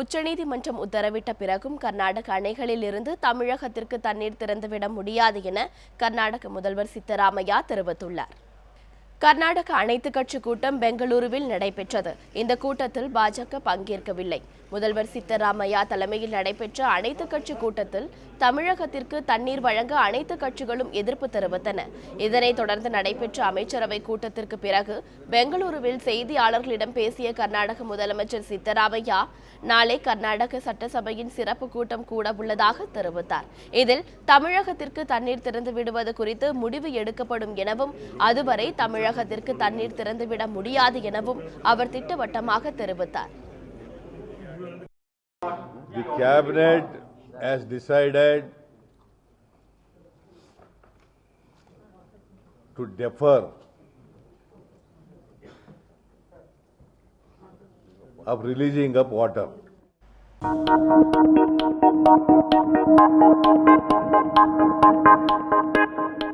உச்சநீதிமன்றம் உத்தரவிட்ட பிறகும் கர்நாடக அணைகளில் இருந்து தமிழகத்திற்கு தண்ணீர் திறந்துவிட முடியாது என கர்நாடக முதல்வர் சித்தராமையா தெரிவித்துள்ளார். கர்நாடக அனைத்து கட்சி கூட்டம் பெங்களூருவில் நடைபெற்றது. இந்த கூட்டத்தில் பாஜக பங்கேற்கவில்லை. முதல்வர் சித்தராமையா தலைமையில் நடைபெற்ற அனைத்து கட்சி கூட்டத்தில் தமிழகத்திற்கு தண்ணீர் வழங்க அனைத்து கட்சிகளும் எதிர்ப்பு தெரிவித்தன. இதனைத் தொடர்ந்து நடைபெற்ற அமைச்சரவை கூட்டத்திற்கு பிறகு பெங்களூருவில் செய்தியாளர்களிடம் பேசிய கர்நாடக முதலமைச்சர் சித்தராமையா நாளை கர்நாடக சட்டசபையின் சிறப்பு கூட்டம் கூட உள்ளதாக தெரிவித்தார் இதில் தமிழகத்திற்கு தண்ணீர் திறந்து விடுவது குறித்து முடிவு எடுக்கப்படும் எனவும் அதுவரை தமிழகத்திற்கு தண்ணீர் திறந்துவிட முடியாது எனவும் அவர் திட்டவட்டமாக தெரிவித்தார் The cabinet has decided to defer of releasing up water. Thank you.